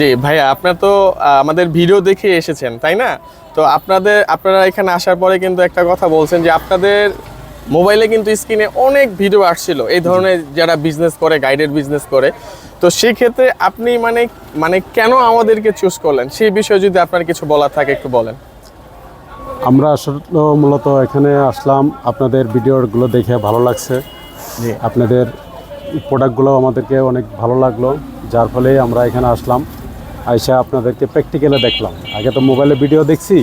জি ভাইয়া আপনার তো আমাদের ভিডিও দেখে এসেছেন তাই না? তো আপনাদের আপনারা এখানে আসার পরে কিন্তু একটা কথা বলছেন যে আপনাদের মোবাইলে কিন্তু স্ক্রিনে অনেক ভিডিও আসছিল। এই ধরনের যারা বিজনেস করে গাইডেড বিজনেস করে। তো সেই ক্ষেত্রে আপনি মানে মানে কেন আমাদেরকে চুজ করলেন? সেই বিষয়ে যদি আপনার কিছু বলার থাকে একটু বলেন। আমরা আসলে মূলত এখানে আসলাম। আপনাদের ভিডিওগুলো দেখে ভালো লাগছে। আপনাদের প্রোডাক্টগুলো আমাদেরকে অনেক ভালো লাগল। যার ফলে আমরা এখানে আসলাম। আইসা আপনাদেরকে প্র্যাকটিক্যালে দেখলাম। আগে তো মোবাইলে ভিডিও দেখছি,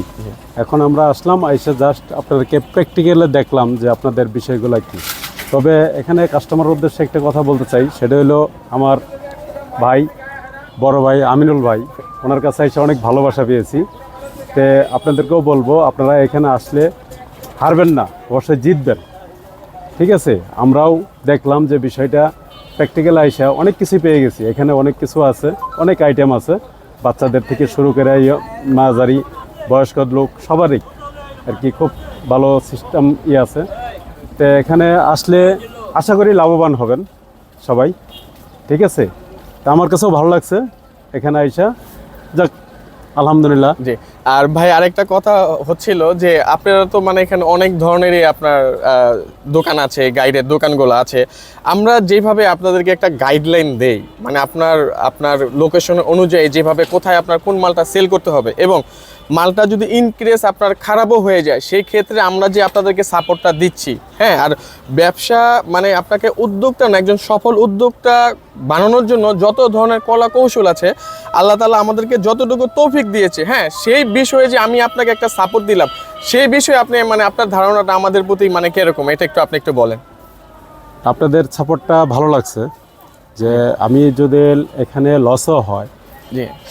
এখন আমরা আসলাম, আইসা জাস্ট আপনাদেরকে প্র্যাকটিক্যালে দেখলাম যে আপনাদের বিষয়গুলো কী। তবে এখানে কাস্টমার উদ্দেশ্যে একটা কথা বলতে চাই, সেটা হলো আমার ভাই, বড় ভাই আমিনুল ভাই, ওনার কাছে এসে অনেক ভালোবাসা পেয়েছি। তে আপনাদেরকেও বলব, আপনারা এখানে আসলে হারবেন না, অবশ্যই জিতবেন। ঠিক আছে? আমরাও দেখলাম যে বিষয়টা প্র্যাকটিক্যাল আইসা অনেক কিছু পেয়ে গেছি। এখানে অনেক কিছু আছে, অনেক আইটেম আছে। বাচ্চাদের থেকে শুরু করে মাঝারি বয়স্ক লোক সবারই আর কি খুব ভালো সিস্টেম ই আছে। তো এখানে আসলে আশা করি লাভবান হবেন সবাই। ঠিক আছে? তা আমার কাছেও ভালো লাগছে। এখানে আইসা যাক আলহামদুলিল্লাহ। জি। আর ভাই, আরেকটা কথা হচ্ছিল যে, আপনারা তো মানে এখানে অনেক ধরনেরই আপনার দোকান আছে, গাইডের দোকানগুলো আছে। আমরা যেভাবে আপনাদেরকে একটা গাইডলাইন দেই মানে আপনার আপনার লোকেশন অনুযায়ী যেভাবে কোথায় আপনার কোন মালটা সেল করতে হবে এবং মালটা যদি ইনক্রেস আপনার খারাপও হয়ে যায় সেই ক্ষেত্রে আমরা যে আপনাদেরকে সাপোর্টটা দিচ্ছি হ্যাঁ আর ব্যবসা মানে আপনাকে উদ্যোক্তা না একজন সফল উদ্যোক্তা বানানোর জন্য যত ধরনের কলা কৌশল আছে আল্লাহ তালা আমাদেরকে যতটুকু তৌফিক দিয়েছে হ্যাঁ সেই বিষয়ে যে আমি আপনাকে একটা সাপোর্ট দিলাম সেই বিষয়ে আপনি মানে আপনার ধারণাটা আমাদের প্রতি মানে কীরকম? এটা একটু আপনি একটু বলেন। আপনাদের সাপোর্টটা ভালো লাগছে যে আমি যদি এখানে লসও হয়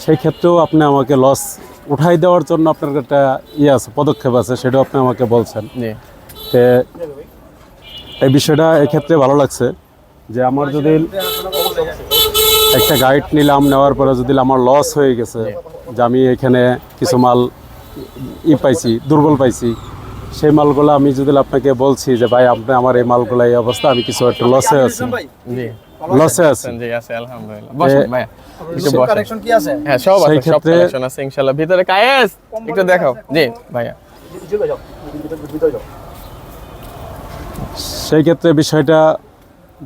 সেই ক্ষেত্রেও আপনি আমাকে লস উঠাই দেওয়ার জন্য আপনার একটা ইয়ে আছে পদক্ষেপ আছে সেটাও আপনি আমাকে বলছেন। তে এই বিষয়টা এক্ষেত্রে ভালো লাগছে যে আমার যদি একটা গাইড নিলাম নেওয়ার পরে যদি আমার লস হয়ে গেছে যে আমি এখানে কিছু মাল ই পাইছি দুর্বল পাইছি সেই মালগুলো আমি যদি আপনাকে বলছি যে ভাই আপনি আমার এই মালগুলো এই অবস্থা আমি কিছু একটা লসে আছি। লসে আছি। জি আছে আলহামদুলিল্লাহ। বসেন ভাইয়া একটু বসেন। কালেকশন কি আছে? হ্যাঁ সব আছে সব কালেকশন আছে ইনশাআল্লাহ। ভিতরে কায়েস একটু দেখাও। জি ভাইয়া। সেই ক্ষেত্রে বিষয়টা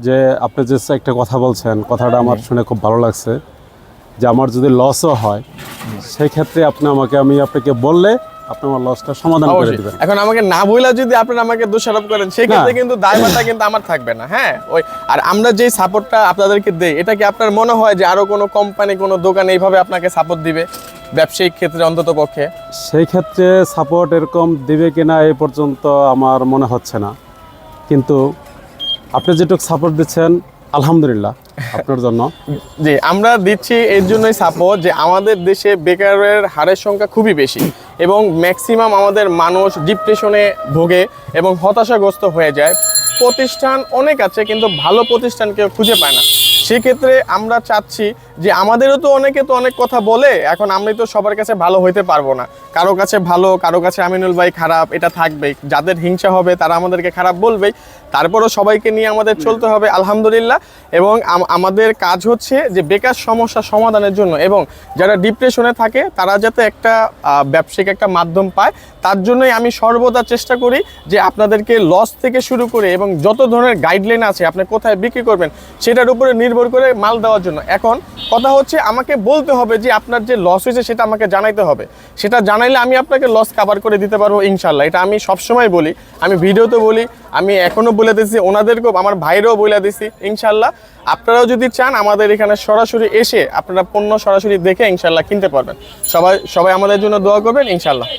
যে আপনি যে একটা কথা বলছেন কথাটা আমার শুনে খুব ভালো লাগছে। যে আমার যদি লসও হয় সেই ক্ষেত্রে আপনি আমাকে আমি আপনাকে বললে আপনি আমার লসটা সমাধান করে দিবেন। এখন আমাকে না বইলা যদি আপনারা আমাকে দোষারোপ করেন সেক্ষেত্রে না। কিন্তু দায়ভারটা কিন্তু আমার থাকবে না হ্যাঁ? ওই আর আমরা যে সাপোর্টটা আপনাদেরকে দেই এটা কি আপনার মনে হয় যে আরও কোনো কোম্পানি কোনো দোকান এইভাবে আপনাকে সাপোর্ট দিবে ব্যবসায়িক ক্ষেত্রে অন্তত পক্ষে? সেই ক্ষেত্রে সাপোর্ট এরকম দিবে কিনা এই পর্যন্ত আমার মনে হচ্ছে না। কিন্তু আপনি যেটুকু সাপোর্ট দিচ্ছেন আলহামদুলিল্লাহ। আপনার জন্য। জি, আমরা দিচ্ছি এর জন্যই সাপোর্ট যে আমাদের দেশে বেকারের হারের সংখ্যা খুবই বেশি এবং ম্যাক্সিমাম আমাদের মানুষ ডিপ্রেশনে ভোগে এবং হতাশাগ্রস্ত হয়ে যায়। প্রতিষ্ঠান অনেক আছে কিন্তু ভালো প্রতিষ্ঠান কেউ খুঁজে পায় না। সেক্ষেত্রে আমরা চাচ্ছি যে আমাদেরও তো অনেকে তো অনেক কথা বলে, এখন আমি তো সবার কাছে ভালো হইতে পারব না। কারও কাছে ভালো, কারও কাছে আমিনুল ভাই খারাপ, এটা থাকবেই। যাদের হিংসা হবে, তারা আমাদেরকে খারাপ বলবেই। তারপরও সবাইকে নিয়ে আমাদের চলতে হবে, আলহামদুলিল্লাহ। এবং আমাদের কাজ হচ্ছে যে বেকার সমস্যা সমাধানের জন্য এবং যারা ডিপ্রেশনে থাকে, তারা যাতে একটা ব্যবসায়িক একটা মাধ্যম পায়, তার জন্যই আমি সর্বদা চেষ্টা করি যে আপনাদেরকে লস থেকে শুরু করে এবং যত ধরনের গাইডলাইন আছে, আপনি কোথায় বিক্রি করবেন, সেটার উপরে নির্ভর করে মাল দেওয়ার জন্য। এখন কথা হচ্ছে আমাকে বলতে হবে যে আপনার যে লস হয়েছে সেটা আমাকে জানাইতে হবে। সেটা জানাইলে আমি আপনাকে লস কাভার করে দিতে পারব ইনশাল্লাহ এটা আমি সবসময় বলি, আমি ভিডিওতে বলি, আমি এখনও বলে দিচ্ছি ওনাদেরকেও, আমার ভাইরাও বলে দিছি ইনশাল্লাহ আপনারাও যদি চান আমাদের এখানে সরাসরি এসে আপনারা পণ্য সরাসরি দেখে ইনশাল্লাহ কিনতে পারবেন। সবাই সবাই আমাদের জন্য দোয়া করবেন ইনশাল্লাহ